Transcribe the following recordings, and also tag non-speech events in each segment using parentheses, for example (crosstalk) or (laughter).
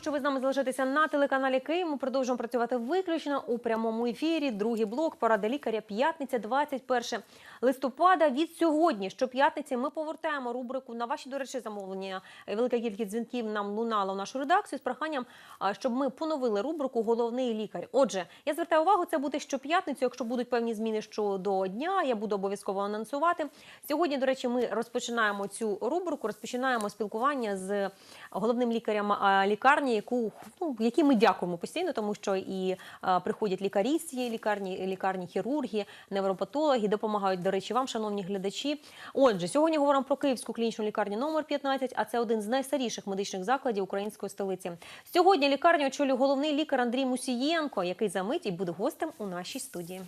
що ви з нами залишитеся на телеканалі Київ. Ми продовжуємо працювати виключно у прямому ефірі. Другий блок поради лікаря. П'ятниця, 21 листопада. Від сьогодні, щоп'ятниці, ми повертаємо рубрику на ваші, до речі, замовлення. Велика кількість дзвінків нам лунала в нашу редакцію з проханням, щоб ми поновили рубрику Головний лікар. Отже, я звертаю увагу, це буде щоп'ятницю. Якщо будуть певні зміни щодо дня, я буду обов'язково анонсувати. Сьогодні, до речі, ми розпочинаємо цю рубрику, розпочинаємо спілкування з головним лікарем а, лікарні, яку ну, якій ми дякуємо постійно, тому що і приходять лікарі з цієї лікарні, лікарні хірурги, невропатологи, допомагають, до речі, вам, шановні глядачі. Отже, сьогодні говоримо про Київську клінічну лікарню номер 15, а це один з найстаріших медичних закладів української столиці. Сьогодні лікарню очолює головний лікар Андрій Мусієнко, який за мить і буде гостем у нашій студії.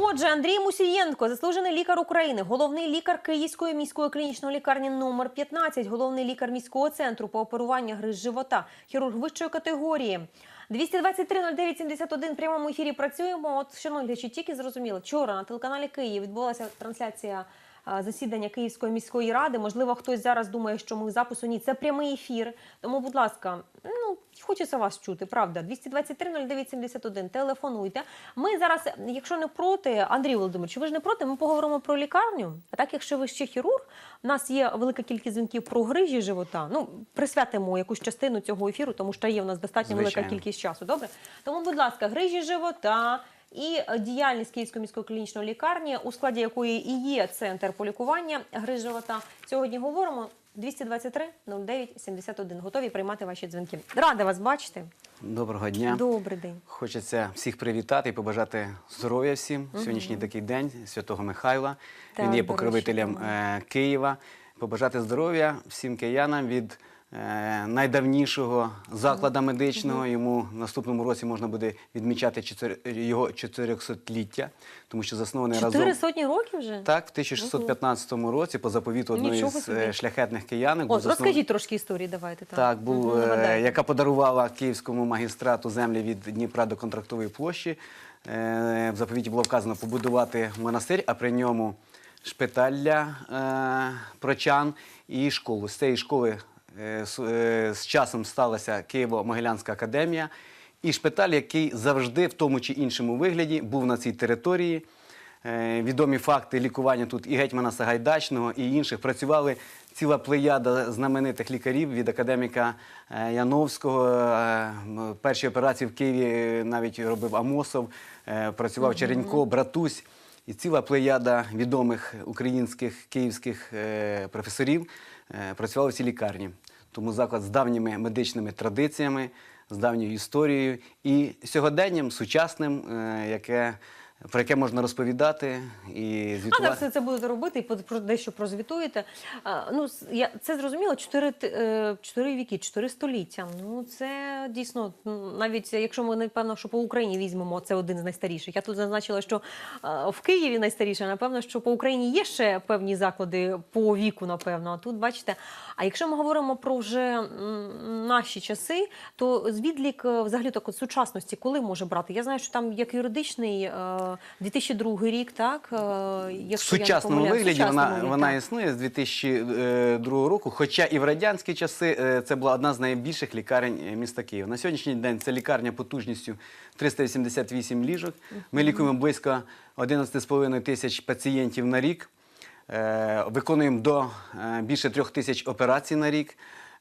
Отже, Андрій Мусієнко, заслужений лікар України, головний лікар Київської міської клінічної лікарні номер 15, головний лікар міського центру по оперуванню гриз живота, хірург вищої категорії. 223-09-71 в прямому ефірі працюємо. От, шановні глядачі, тільки зрозуміли, вчора на телеканалі Київ відбулася трансляція засідання Київської міської ради. Можливо, хтось зараз думає, що ми запису ні. Це прямий ефір. Тому, будь ласка, ну хочеться вас чути, правда. 223-09-71, Телефонуйте. Ми зараз, якщо не проти, Андрій Володимирович, ви ж не проти, ми поговоримо про лікарню. А так, якщо ви ще хірург, у нас є велика кількість дзвінків про грижі живота. Ну, присвятимо якусь частину цього ефіру, тому що є у нас достатньо велика кількість часу. Добре? Тому, будь ласка, грижі живота. І діяльність Київської міської клінічної лікарні, у складі якої і є центр по лікуванню гриз живота. Сьогодні говоримо 223 09 71. Готові приймати ваші дзвінки. Рада вас бачити. Доброго дня. Добрий день. Хочеться всіх привітати і побажати здоров'я всім. Сьогоднішній такий день Святого Михайла. Так, Він є покровителем е, Києва. Побажати здоров'я всім киянам від найдавнішого закладу медичного. Йому в наступному році можна буде відмічати його 400-ліття, тому що заснований Чотири разом. сотні років вже? Так, в 1615 році по заповіту одної з е, шляхетних киянок розкажіть трошки історії, давайте. Так, Так, був, е, яка подарувала київському магістрату землі від Дніпра до контрактової площі. Е, В заповіті було вказано побудувати монастир, а при ньому шпиталь для е, прочан і школу. З цієї школи е, з, е, часом сталася Києво-Могилянська академія. І шпиталь, який завжди в тому чи іншому вигляді був на цій території. Е, Відомі факти лікування тут і гетьмана Сагайдачного, і інших працювали ціла плеяда знаменитих лікарів від академіка е, Яновського. Е, Перші операції в Києві навіть робив Амосов, е, працював Черенько, Братусь. І ціла плеяда відомих українських київських е, професорів е, працювала в цій лікарні. Тому заклад з давніми медичними традиціями, з давньою історією і сьогоденням сучасним, е, яке, про яке можна розповідати і А звітувати. зараз все це будете робити і дещо прозвітуєте. А, ну, я, це зрозуміло, чотири, е, чотири віки, чотири століття. Ну, це дійсно, навіть якщо ми, напевно, що по Україні візьмемо, це один з найстаріших. Я тут зазначила, що в Києві найстаріше, напевно, що по Україні є ще певні заклади по віку, напевно. А тут, бачите, а якщо ми говоримо про вже наші часи, то звідлік е, взагалі так от сучасності коли може брати? Я знаю, що там як юридичний е, 2002 рік, так? е, В якщо я не сучасному вигляді сучасному вона, віці, вона існує з 2002 року. Хоча і в радянські часи е, це була одна з найбільших лікарень е, міста Києва. На сьогоднішній день це лікарня потужністю 388 ліжок. Ми лікуємо близько 11,5 тисяч пацієнтів на рік. Е, Виконуємо до е, більше трьох тисяч операцій на рік.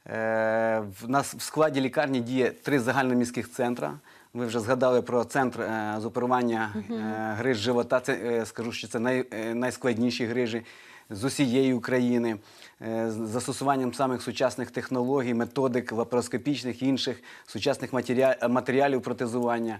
Е, В нас в складі лікарні діє три загальноміських центра. Ви вже згадали про центр е, з оперування е, гриз живота. Це е, скажу, що це най, найскладніші грижі з усієї України, з застосуванням самих сучасних технологій, методик лапароскопічних і інших сучасних матеріа- матеріалів протезування.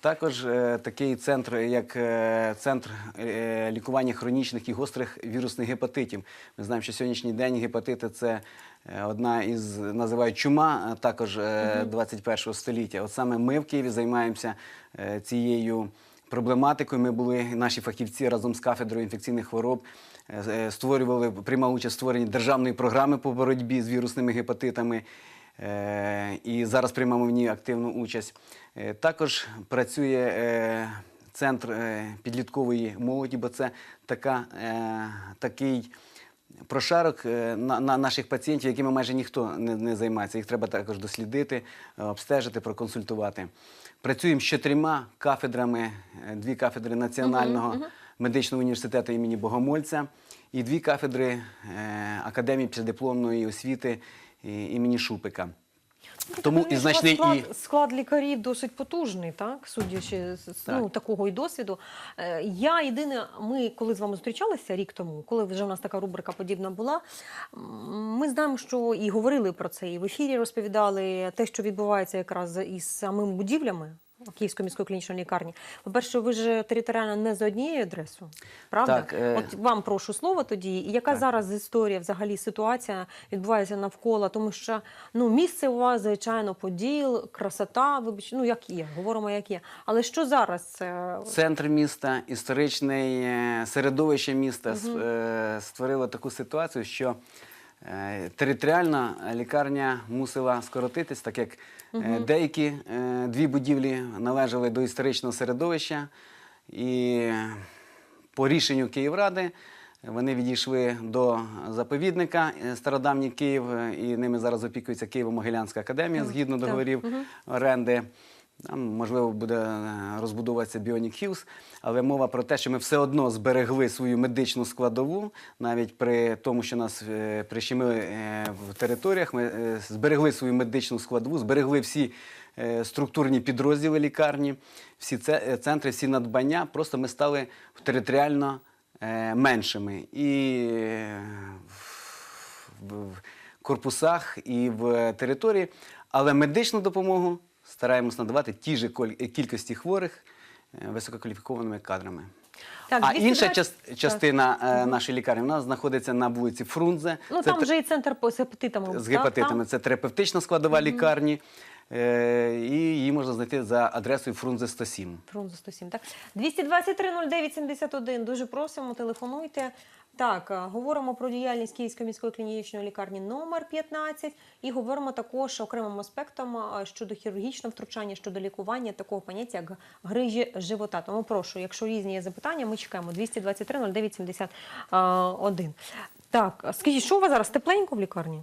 Також е, такий центр, як е, центр е, лікування хронічних і гострих вірусних гепатитів. Ми знаємо, що сьогоднішній день гепатити це е, одна із називають чума, також е, 21 століття. От саме ми в Києві займаємося е, цією проблематикою. Ми були наші фахівці разом з кафедрою інфекційних хвороб. е, е, Створювали, приймали участь в створенні державної програми по боротьбі з вірусними гепатитами. Е, і зараз приймемо в ній активну участь. Е, Також працює е, центр підліткової молоді, бо це така, такий прошарок на, на наших пацієнтів, якими майже ніхто не, не займається. Їх треба також дослідити, обстежити, проконсультувати. Працюємо з чотирма кафедрами, дві кафедри Національного медичного університету імені Богомольця і дві кафедри е, Академії післядипломної освіти імені Шупика. Тому і значний склад, і склад лікарів досить потужний, так судячи з ну, такого і досвіду. Е, Я єдине, ми коли з вами зустрічалися рік тому, коли вже у нас така рубрика подібна була. Ми знаємо, що і говорили про це, і в ефірі розповідали те, що відбувається якраз із самими будівлями. Київської міської клінічної лікарні. По-перше, ви ж територіально не за однією адресою, правда? Так, е, От вам прошу слово тоді. І яка Так. зараз історія, взагалі ситуація відбувається навколо? Тому що ну місце у вас, звичайно, поділ, красота, вибач, ну як є, говоримо, як є. Але що зараз? е, Центр міста, історичне середовище міста е, створило таку ситуацію, що територіальна лікарня мусила скоротитись, так як е, деякі е, дві будівлі належали до історичного середовища, і по рішенню Київради вони відійшли до заповідника е, Стародавній Київ, е, і ними зараз опікується Києво-Могилянська академія згідно договорів оренди. Там, можливо, буде е, розбудовуватися Bionic Hills, але мова про те, що ми все одно зберегли свою медичну складову, навіть при тому, що нас е, прищемили е, в територіях, ми зберегли свою медичну складову, зберегли всі структурні підрозділи лікарні, всі це, центри, всі надбання. Просто ми стали територіально меншими. І в корпусах і в території, але медичну допомогу стараємось надавати ті ж кількості хворих е, висококваліфікованими кадрами. Так, а інша час- частина е, нашої лікарні нас знаходиться на вулиці Фрунзе. Ну Це там вже і центр по- з гепатитами. з гепатитами. там? Це терапевтична складова лікарні, е, і її можна знайти за адресою Фрунзе 107. Фрунзе 107, так? 223 09 71. Дуже просимо, телефонуйте. Так, говоримо про діяльність Київської міської клінічної лікарні номер 15 і говоримо також окремим аспектом щодо хірургічного втручання, щодо лікування такого поняття, як грижі живота. Тому прошу, якщо різні є запитання, ми чекаємо 223 09 71. Так, скажіть, що у вас зараз тепленько в лікарні?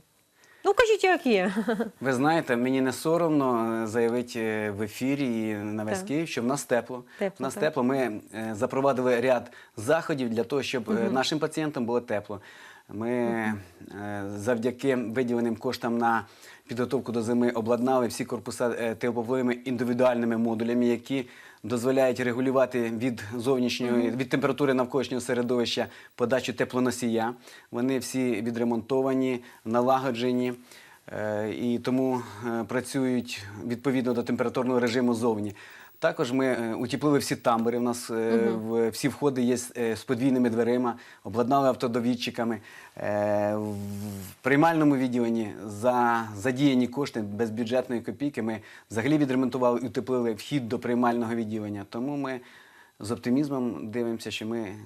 Ну, кажіть, як є. Ви знаєте, мені не соромно е, заявити е, в ефірі і на весь Так. Київ, що в нас тепло. Тепло, в нас так. тепло. Ми е, запровадили ряд заходів для того, щоб е, нашим пацієнтам було тепло. Ми е, завдяки виділеним коштам на підготовку до зими обладнали всі корпуса е, тепловими індивідуальними модулями, які дозволяють регулювати від зовнішньої від температури навколишнього середовища подачу теплоносія. Вони всі відремонтовані, налагоджені. Е, і тому е, працюють відповідно до температурного режиму зовні. Також ми утіплили всі тамбури. У нас угу. всі входи є з, е, подвійними дверима, обладнали автодовідчиками. Е, в приймальному відділенні за задіяні кошти без бюджетної копійки ми взагалі відремонтували і утеплили вхід до приймального відділення. Тому ми з оптимізмом дивимося, що ми е,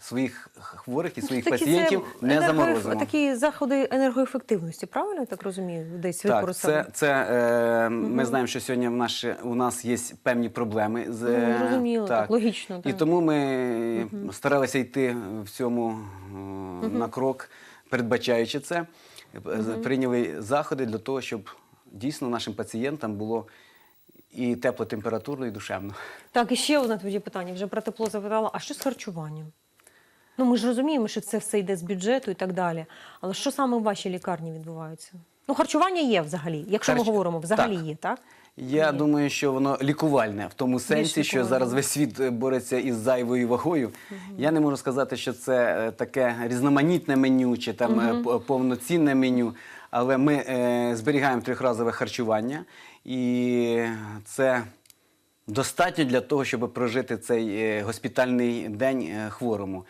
своїх хворих і своїх Такі це пацієнтів не енергоеф- заморозимо. Такі заходи енергоефективності, правильно я так розумію? Десь Так, це, це е, ми знаємо, що сьогодні в наш, у нас є певні проблеми з Ну, е, зрозуміло, так, логічно, І тому ми старалися йти в цьому е, на крок, передбачаючи це, Е, прийняли заходи для того, щоб дійсно нашим пацієнтам було і теплотемпературно, і душевно. Так, і ще одне тоді питання. Вже про тепло запитала. А що з харчуванням? Ну, ми ж розуміємо, що це все йде з бюджету і так далі. Але що саме в вашій лікарні відбувається? Ну, харчування є взагалі, якщо ми говоримо, взагалі Так. є, так? Я Є. думаю, що воно лікувальне в тому сенсі, що зараз весь світ е, бореться із зайвою вагою. Я не можу сказати, що це е, таке різноманітне меню чи там п- повноцінне меню. Але ми е, зберігаємо трьохразове харчування, і це достатньо для того, щоб прожити цей е, госпітальний день е, хворому.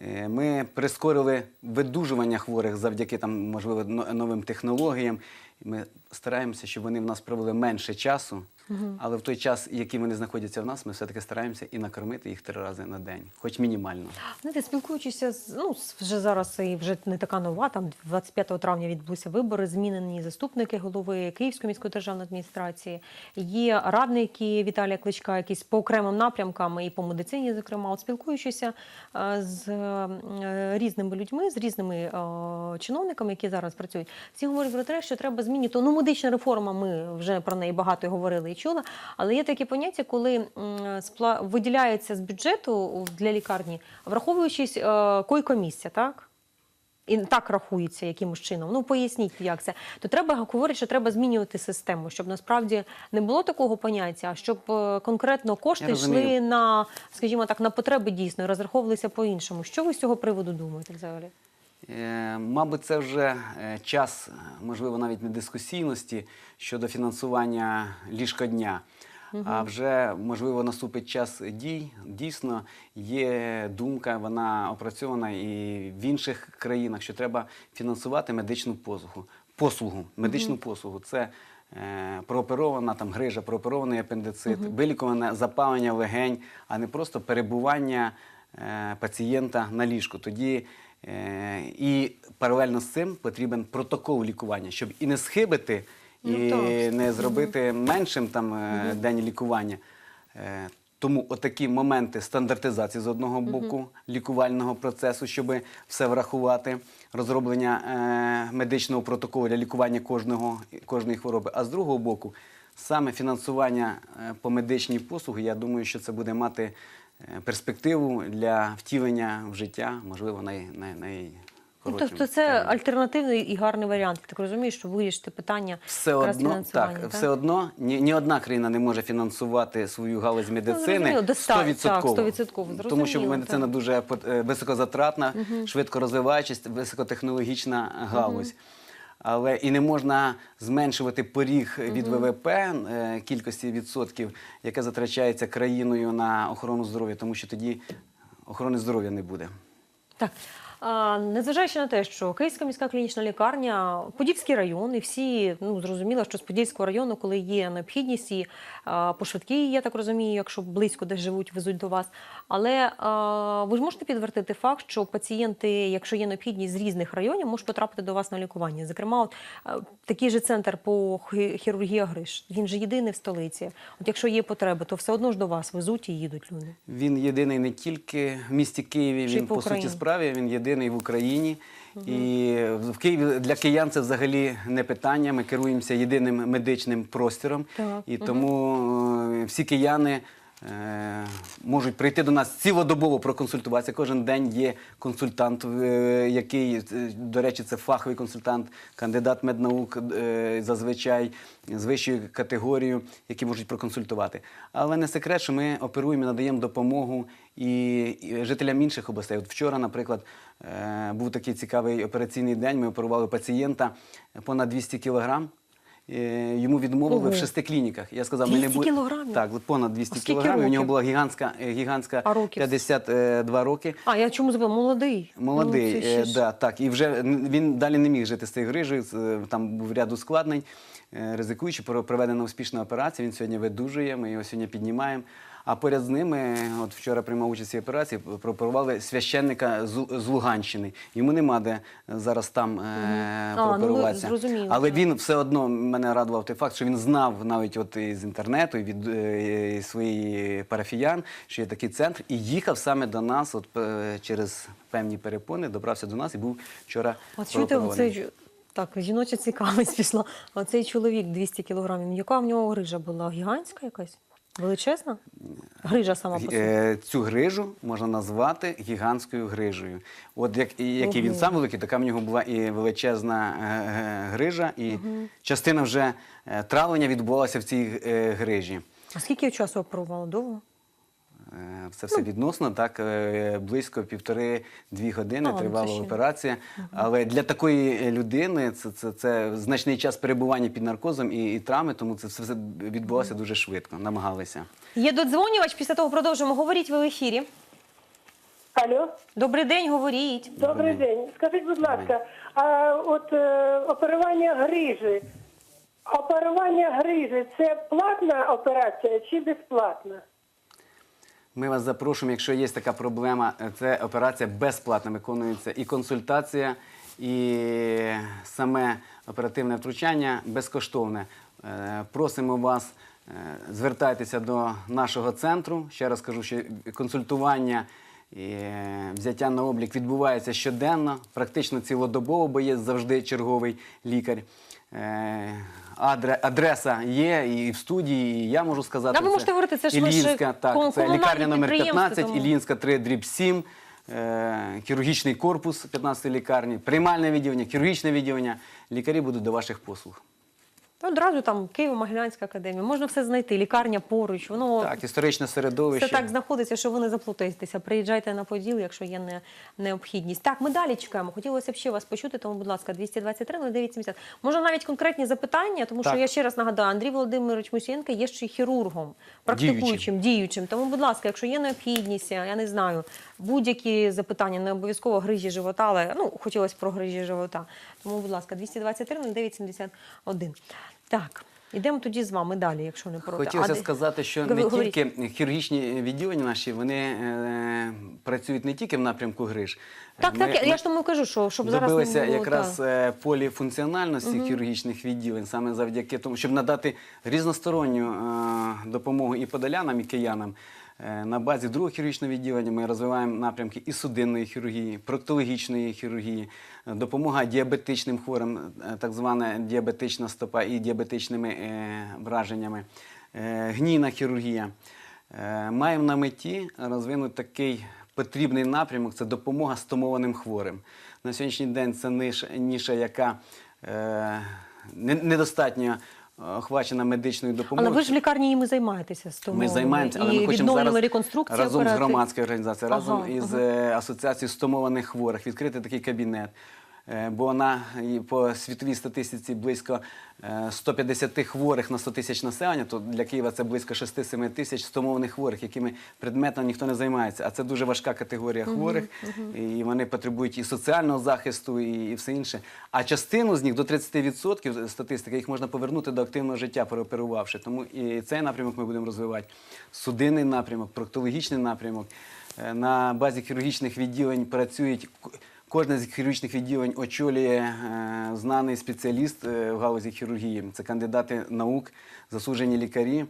Е, Ми прискорили видужування хворих завдяки там, можливо, но- новим технологіям. Ми стараємося, щоб вони в нас провели менше часу Але в той час, який вони знаходяться в нас, ми все-таки стараємося і накормити їх три рази на день, хоч мінімально. Знаєте, спілкуючися з ну вже зараз і вже не така нова. Там 25 травня відбулися вибори. Змінені заступники голови Київської міської державної адміністрації. Є радники Віталія Кличка, якісь по окремим напрямкам і по медицині, зокрема, от спілкуючися е, з е, різними людьми, з різними е, чиновниками, які зараз працюють. Всі говорять про те, що треба змінити. Ну, медична реформа. Ми вже про неї багато говорили і чули. Але є таке поняття, коли виділяється з бюджету для лікарні, враховуючись е, койко-місця, так? І так рахується якимось чином. Ну поясніть, як це. То треба говорять, що треба змінювати систему, щоб насправді не було такого поняття, а щоб е, конкретно кошти йшли на, скажімо так, на потреби дійсно і розраховувалися по-іншому. Що ви з цього приводу думаєте взагалі? Е, Мабуть, це вже е, час, можливо, навіть не дискусійності щодо фінансування ліжкодня. А вже можливо наступить час дій. Дійсно, є думка, вона опрацьована і в інших країнах, що треба фінансувати медичну послугу. Послугу, медичну послугу. Це е, прооперована там грижа, прооперований апендицит, вилікуване запалення легень, а не просто перебування е, пацієнта на ліжку. Тоді і паралельно з цим потрібен протокол лікування, щоб і не схибити, і Ну, не зробити меншим там е, день лікування. Е, Тому отакі моменти стандартизації з одного боку лікувального процесу, щоб все врахувати, розроблення е, медичного протоколу для лікування кожного, кожної хвороби. А з другого боку, саме фінансування е, по медичній послуги, я думаю, що це буде мати е, перспективу для втілення в життя, можливо, най, най, най Ну, тобто це альтернативний і гарний варіант. Я так розумію, що вирішити питання все одно, фінансування. так, все одно ні, ні одна країна не може фінансувати свою галузь медицини Ну, 100%. так, 100%, Тому що медицина так. дуже е, високозатратна, швидко розвиваючись, високотехнологічна галузь. Але і не можна зменшувати поріг від ВВП е, кількості відсотків, яке затрачається країною на охорону здоров'я, тому що тоді охорони здоров'я не буде. Так. Незважаючи на те, що Київська міська клінічна лікарня, Подільський район, і всі ну зрозуміло, що з Подільського району, коли є необхідність, і по швидкій, я так розумію, якщо близько десь живуть, везуть до вас. Але ви ж можете підтвердити факт, що пацієнти, якщо є необхідність з різних районів, можуть потрапити до вас на лікування. Зокрема, от, такий же центр по хі- хірургії гриж. Він же єдиний в столиці. От якщо є потреби, то все одно ж до вас везуть і їдуть люди. Він єдиний не тільки в місті Києві, він по по суті справі, він єдиний в Україні. І в Києві для киян це взагалі не питання. Ми керуємося єдиним медичним простором. Так. І тому е, всі кияни можуть прийти до нас цілодобово проконсультуватися. Кожен день є консультант, е, який, е, до речі, це фаховий консультант, кандидат меднаук е, зазвичай з вищою категорією, які можуть проконсультувати. Але не секрет, що ми оперуємо, надаємо допомогу і, жителям інших областей. От вчора, наприклад, е, був такий цікавий операційний день. Ми оперували пацієнта понад 200 кілограм. Е, Йому відмовили Ого. в шести клініках. Я сказав, ми не 200 будемо кілограмів? так, понад 200 А скільки кілограмів. У нього була гігантська, е, гігантська А років? 52 роки. А я чому забула? Молодий. Молодий, Ну, ще е, да, так. І вже він далі не міг жити з цією грижею. Там був ряд ускладнень. Ризикуючи, про- проведена успішна операція. Він сьогодні видужує, ми його сьогодні піднімаємо. А поряд з ними, от вчора приймав участь в цій операції, прооперували священника з, з Луганщини. Йому нема де зараз там е, А, ну, ви прооперуватися. зрозуміло, Але так. він все одно мене радував той факт, що він знав навіть от із інтернету, і від е, своїх парафіян, що є такий центр, і їхав саме до нас, от е, через певні перепони, добрався до нас і був вчора. От чуєте, прооперований. оцей, так, жіноча цікавість пішла. Оцей чоловік 200 кілограмів. Яка в нього грижа була? Гігантська якась? Величезна? Грижа сама по собі. Е, Цю грижу можна назвати гігантською грижею. От як і який він сам великий, така в нього була і величезна е, е, грижа, і частина вже е, травлення відбувалася в цій е, грижі. А скільки часу оперувало? Довго? Е, Це все відносно, так е, близько півтори-дві години ну, тривала ще. операція. Але для такої людини це, це, це значний час перебування під наркозом і, і травми, тому це все відбулося дуже швидко. Намагалися. Є додзвонювач, після того продовжимо. Говоріть ви в ефірі. Алло, Добрий день, говоріть. добрий день. Скажіть, будь ласка, а от е, оперування грижі, Оперування грижі це платна операція чи безплатна? Ми вас запрошуємо, якщо є така проблема, це операція безплатно виконується і консультація, і саме оперативне втручання безкоштовне. Е, Просимо вас, е, звертайтеся до нашого центру. Ще раз кажу, що консультування і е, взяття на облік відбувається щоденно, практично цілодобово, бо є завжди черговий лікар. Адре- Адреса є і в студії, і я можу сказати. Да, ви можете говорити, це ж Іллінська, так, це лікарня номер підприємство, 15, тому- Іллінська 3, дріб 7, е, хірургічний корпус 15 лікарні, приймальне відділення, хірургічне відділення. Лікарі будуть до ваших послуг. Та Одразу там Києво-Могилянська академія. Можна все знайти. Лікарня поруч. Воно Так, історичне середовище. все так знаходиться, що ви не заплутаєтеся. Приїжджайте на поділ, якщо є не, необхідність. Так, ми далі чекаємо. Хотілося б ще вас почути, тому, будь ласка, 223 0970. Може навіть конкретні запитання, тому що Так. я ще раз нагадаю, Андрій Володимирович Мусієнко є ще й хірургом, практикуючим, діючим. Тому, будь ласка, якщо є необхідність, я не знаю, будь-які запитання, не обов'язково грижі живота, але ну хотілося про грижі живота. Тому, будь ласка, 223 0971. Так. Ідемо тоді з вами далі, якщо не проти. Хотілося А сказати, що не говоріть. тільки хірургічні відділення наші, вони е, працюють не тільки в напрямку гриж. Так, Ми- так, я- ми я ж тому кажу, що щоб зараз не було, якраз так. е, поліфункціональності хірургічних відділень, саме завдяки тому, щоб надати різносторонню е, допомогу і подолянам, і киянам. Е, На базі другого хірургічного відділення ми розвиваємо напрямки і судинної хірургії, проктологічної хірургії, е, допомога діабетичним хворим, е, так звана діабетична стопа і діабетичними враженнями, гнійна хірургія. Маємо на меті розвинути такий потрібний напрямок це допомога стомованим хворим. На сьогоднішній день це ніша, яка недостатньо охвачена медичною допомогою. Але ви ж в лікарні іми займаєтеся з тому. Ми займаємося, але і ми хочемо зараз реконструкцію разом з громадською організацією, разом Ага, із ага. е, асоціацією стомованих хворих відкрити такий кабінет. Е, Бо на по світовій статистиці близько е, 150 хворих на 100 тисяч населення, то для Києва це близько 6-7 тисяч стомованих хворих, якими предметно ніхто не займається. А це дуже важка категорія хворих, і вони потребують і соціального захисту, і, і все інше. А частину з них до 30% статистики їх можна повернути до активного життя, переоперувавши. Тому і цей напрямок ми будемо розвивати. Судинний напрямок, проктологічний напрямок. Е, На базі хірургічних відділень працюють. Кожне з хірургічних відділень очолює е, знаний спеціаліст е, в галузі хірургії. Це кандидати наук, заслужені лікарі.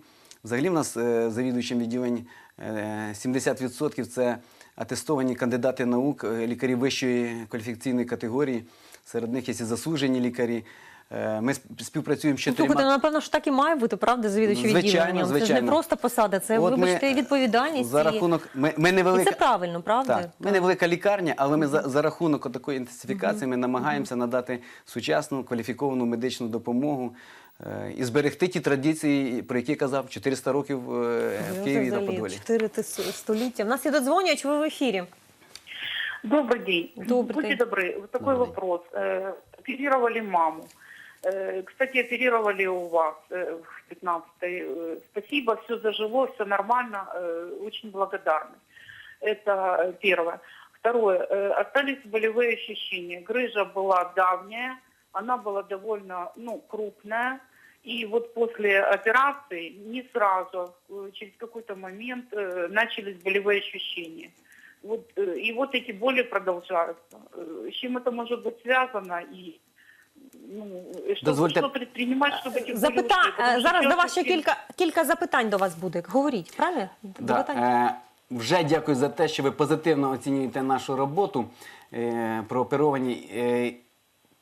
Взагалі в нас е, завідуючим відділень е, 70% це атестовані кандидати наук, лікарі вищої кваліфікаційної категорії. Серед них є і заслужені лікарі. Е, Ми сп- співпрацюємо з Ну, чотирма. Слухайте, напевно, ж так і має бути, правда, завідувачі Звичайно, відділенням. Це ж не звичайно. просто посада, це, От ми вибачте, відповідальність. За і- рахунок, ми, ми І невелика, це правильно, правда? Так, ми невелика лікарня, але ми за, за рахунок такої інтенсифікації ми намагаємося надати сучасну кваліфіковану медичну допомогу е, і зберегти ті традиції, про які казав 400 років е, в Ну, Києві це та взагалі Подолі. Чотири тис- століття. В нас є додзвонювач, ви в ефірі. Добрый день. Добрый Будьте день. добры, вот такой Добрый. вопрос. Э, Оперировали маму. Э, Кстати, оперировали у вас э, в 15-й. Э, Спасибо, все зажило, все нормально. Очень благодарны. Это первое. Второе. Остались болевые ощущения. Грыжа была давняя, она была довольно ну, крупная. И вот после операции не сразу, через какой-то момент начались болевые ощущения. Вот, и вот эти боли продолжаются. С чем это может быть связано? И ну, Дозвольте- что предпринимать, чтобы эти Запита... е, Зараз до вас ще кілька, кілька запитань до вас буде. Говоріть, правильно? Да, е, вже дякую за те, що ви позитивно оцінюєте нашу роботу е, про оперовані. Е,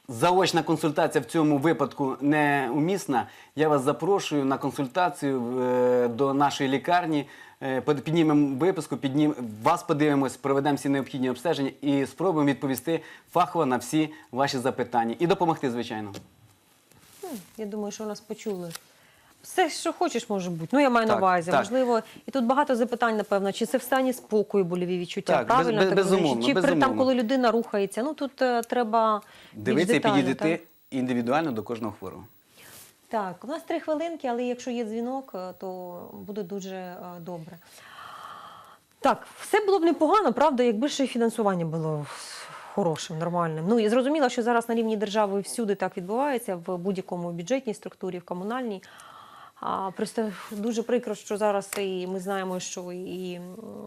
Заочна консультація в цьому випадку неумісна. Я вас запрошую на консультацію е, до нашої лікарні. Е, Піднімемо виписку, піднім... вас подивимось, проведемо всі необхідні обстеження і спробуємо відповісти фахово на всі ваші запитання. І допомогти, звичайно. Я думаю, що нас почули. Все, що хочеш, може бути. Ну, я маю на увазі. так. Можливо, і тут багато запитань, напевно, чи це в стані спокою больові відчуття, Так, правильно? без- так безумовно, чи при там, коли людина рухається? Ну, тут е, треба Дивитися і підійти так? індивідуально до кожного хворого. Так, у нас три хвилинки, але якщо є дзвінок, е, то буде дуже е, добре. Так, все було б непогано, правда, якби ще й фінансування було хорошим, нормальним. Ну і зрозуміло, що зараз на рівні держави всюди так відбувається в будь-якому бюджетній структурі, в комунальній. А просто дуже прикро, що зараз і ми знаємо, що і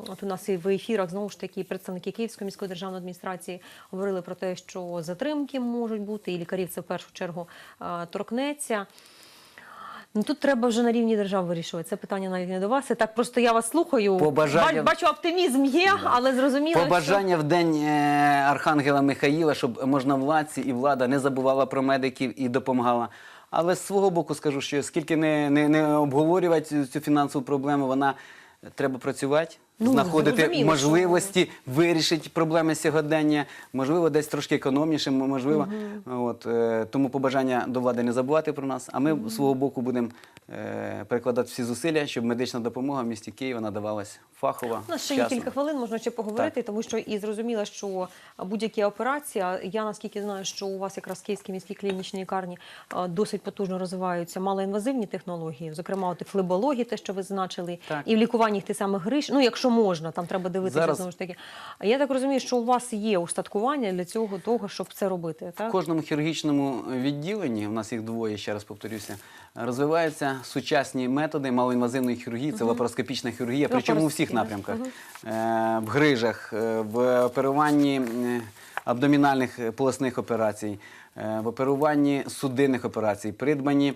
от у нас і в ефірах знову ж таки представники Київської міської державної адміністрації говорили про те, що затримки можуть бути, і лікарів це в першу чергу торкнеться. Ну тут треба вже на рівні держави вирішувати. Це питання навіть не до вас. Це так просто я вас слухаю. Побажання- Бачу, оптимізм є, але зрозуміло, Побажання в день е, Архангела Михаїла, щоб можновладці і влада не забувала про медиків і допомагала. Але з свого боку скажу, що скільки не, не, не обговорювати цю- фінансову проблему, вона треба працювати, Ну, знаходити зрозуміло, можливості вирішити проблеми сьогодення, можливо, десь трошки економніше, можливо. От, е, тому побажання до влади не забувати про нас. А ми з свого боку будемо е, перекладати всі зусилля, щоб медична допомога в місті Києва надавалась фахова. У нас ще є вчасно. кілька хвилин, можна ще поговорити, тому що і зрозуміло, що будь-які операції, а я наскільки знаю, що у вас якраз в Київській міській клінічній лікарні а, досить потужно розвиваються малоінвазивні технології, зокрема от і флебології, те, що ви зазначили, Так. і в лікуванні тих самих гриш. Ну, якщо можна, там треба дивитися Зараз- знову ж таки. А я так розумію, що у вас є устаткування для цього, того, щоб це робити. В кожному хірургічному відділенні, у нас їх двоє, ще раз повторюся, розвиваються сучасні методи малоінвазивної хірургії, це лапароскопічна хірургія, причому у всіх напрямках. Е, В грижах, е, в оперуванні е, абдомінальних полосних операцій, в оперуванні судинних операцій, придбані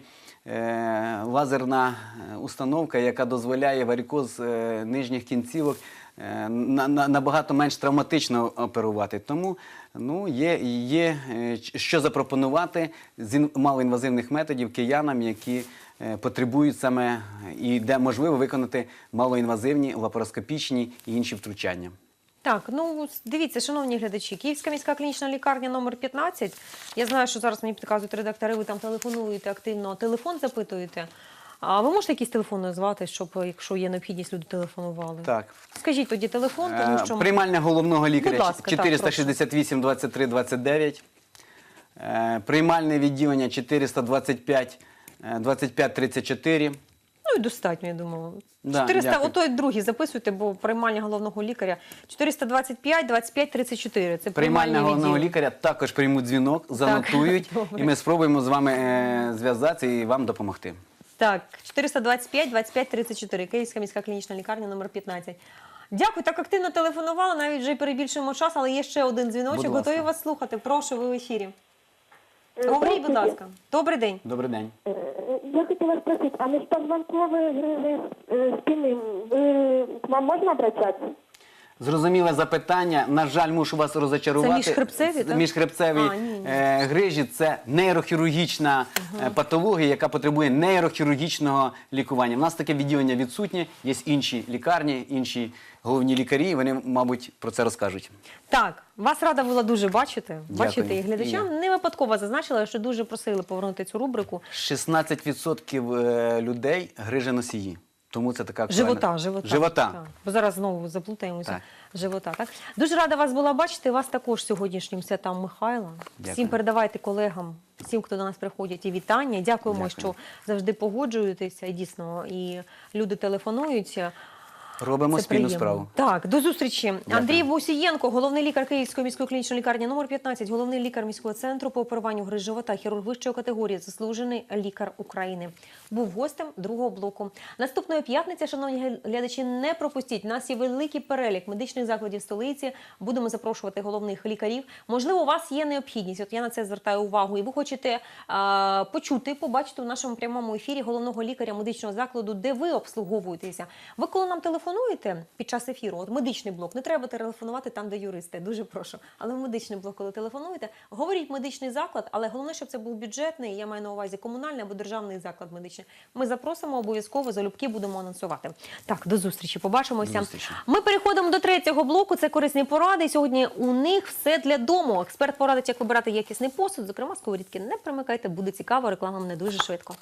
лазерна е, установка, яка дозволяє варикоз е, нижніх кінцівок е, на- на- набагато менш травматично оперувати. Тому ну, є, є е, що запропонувати з малоінвазивних методів киянам, які е, потребують саме і де можливо виконати малоінвазивні, лапароскопічні і інші втручання. Так, ну дивіться, шановні глядачі, Київська міська клінічна лікарня номер 15. Я знаю, що зараз мені підказують редактори, ви там телефонуєте активно, телефон запитуєте. А ви можете якийсь телефон назвати, щоб якщо є необхідність, люди телефонували? Так. Скажіть тоді телефон, тому Е, що Приймальня головного лікаря ласка, так, 468 23 29. Е, Приймальне відділення 425 е, 25 34. Ну і достатньо, я думаю. Да, 400, дякую. ото й другий записуйте, бо приймальня головного лікаря 425 25 34. Це Приймальня головного відділення. лікаря також приймуть дзвінок, (laughs) занотують, добре. і ми спробуємо з вами е, зв'язатися і вам допомогти. Так, 425 25 34, Київська міська клінічна лікарня номер 15. Дякую, так активно телефонували, навіть вже перебільшуємо час, але є ще один дзвіночок. Готові вас слухати. Прошу, ви в ефірі. Е, Говоріть, будь здравствуйте. ласка. Добрий день. Добрий день. Е, Я хотела спросить, а межпозвонковые грыжи э, спины, вы, к вам можно обращаться? Зрозуміле запитання. На жаль, мушу вас розочарувати. Це міжхребцеві, так? Міжхребцеві А, ні, ні. е, грижі це нейрохірургічна е, патологія, яка потребує нейрохірургічного лікування. У нас таке відділення відсутнє, є інші лікарні, інші головні лікарі, вони, мабуть, про це розкажуть. Так, вас рада була дуже бачити. Бачити і глядачам. І. Не випадково зазначила, що дуже просили повернути цю рубрику. 16% е, людей гриженосії. Тому це така актуальна... Живота, живота. Живота. Так. Бо зараз знову заплутаємося. Так. Живота, так? Дуже рада вас була бачити. Вас також сьогоднішнім святам Михайла. Дякую. Всім передавайте колегам, всім, хто до нас приходять, і вітання. Дякуємо, Дякую. що завжди погоджуєтеся. І дійсно, і люди телефонують. Робимо Це спільну приємно. справу. Так, до зустрічі. Дякую. Андрій Вусієнко, головний лікар Київської міської клінічної лікарні номер 15, головний лікар міського центру по оперуванню гриз живота, хірург вищої категорії, заслужений лікар України. Був гостем другого блоку. Наступної п'ятниці, шановні глядачі, не пропустіть. У нас є великий перелік медичних закладів столиці. Будемо запрошувати головних лікарів. Можливо, у вас є необхідність. От я на це звертаю увагу. І ви хочете а, почути, побачити в нашому прямому ефірі головного лікаря медичного закладу, де ви обслуговуєтеся. Ви коли нам телефонуєте під час ефіру, от медичний блок, не треба телефонувати там, де юристи. Дуже прошу. Але в медичний блок, коли телефонуєте, говоріть медичний заклад, але головне, щоб це був бюджетний. Я маю на увазі комунальний або державний заклад медичний. Ми запросимо обов'язково залюбки будемо анонсувати. Так, до зустрічі. Побачимося. До зустрічі. Ми переходимо до третього блоку. Це корисні поради. Сьогодні у них все для дому. Експерт порадить, як вибирати якісний посуд. Зокрема, сковорідки не примикайте, буде цікаво. Реклама не дуже швидко.